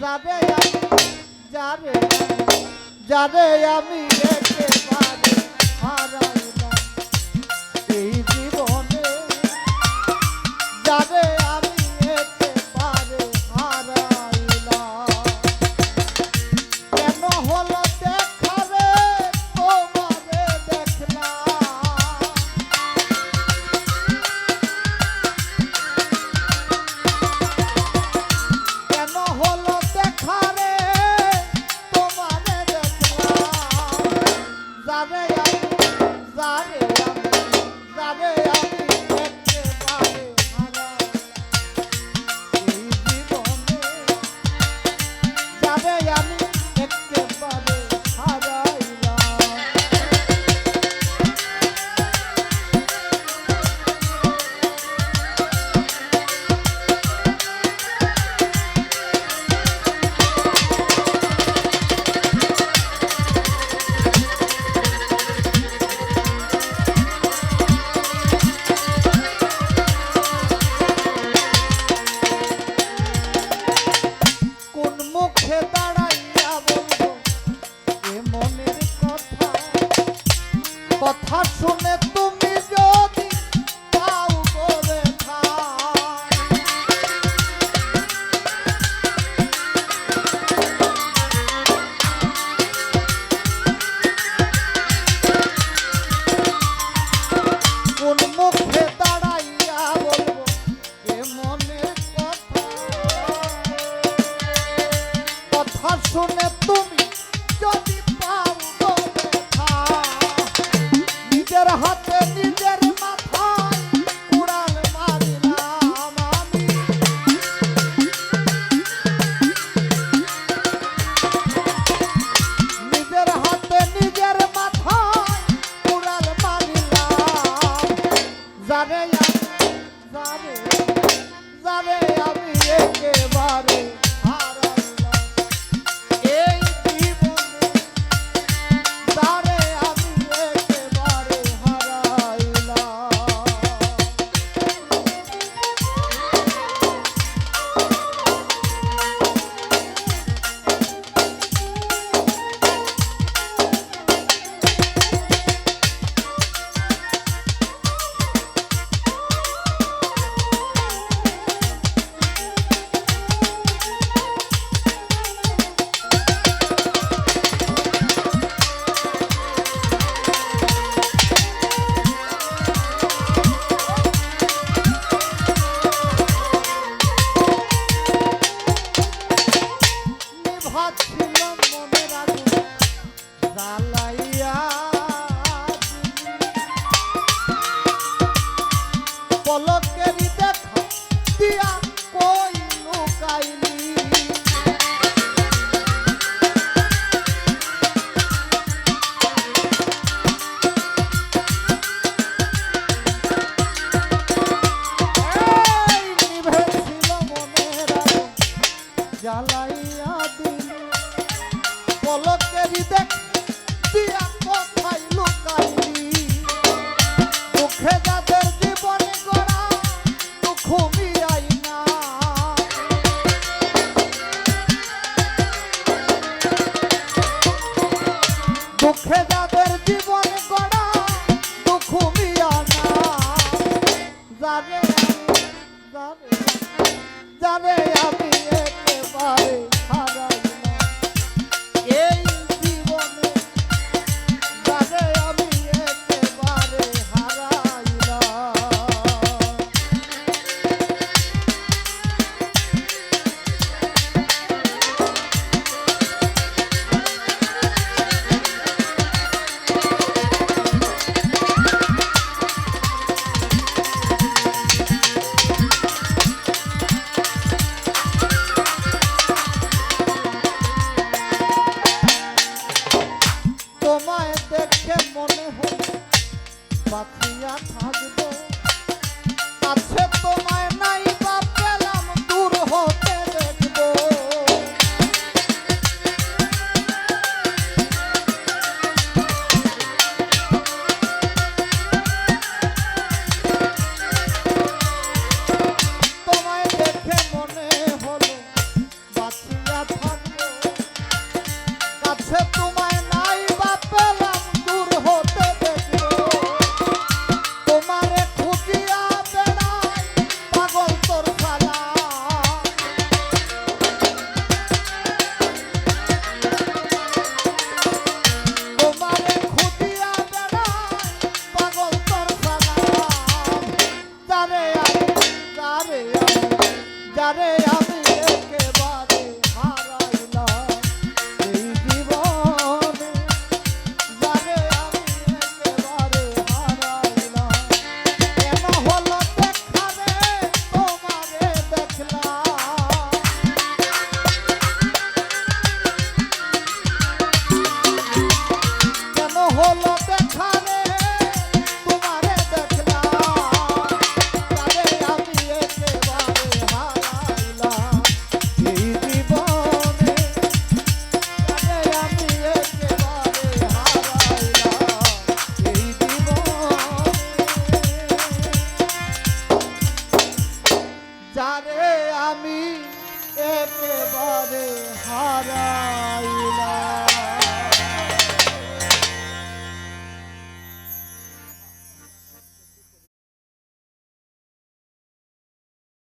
যারে আমি যারে আমি শুনে তুমি যদি পাও নিজের হাতে নিজের মাথায় উড়াল মারিলাম আমি। নিজের হাতে নিজের মাথায় উড়াল মারিলাম। জানে জানে জানে আমি একেবারে ভাবছিলাম মনে রাখুন জাল পাতিয়া থাকব। আছে তোমার